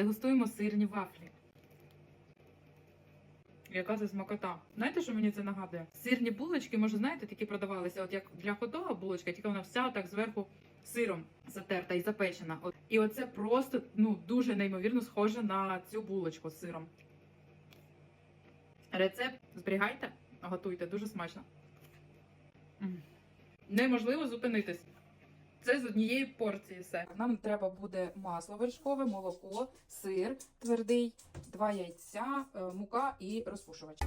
Дегустуємо сирні вафлі. Яка це смакота. Знаєте, що мені це нагадує? Сирні булочки, може, знаєте, такі продавалися, от як для ходова булочка, тільки вона вся так зверху сиром затерта і запечена. От. І оце просто ну, дуже неймовірно схоже на цю булочку з сиром. Рецепт зберігайте, готуйте, дуже смачно. Неможливо зупинитись. Це з однієї порції все. Нам треба буде масло вершкове, молоко, сир твердий, два яйця, е, мука і розпушувач.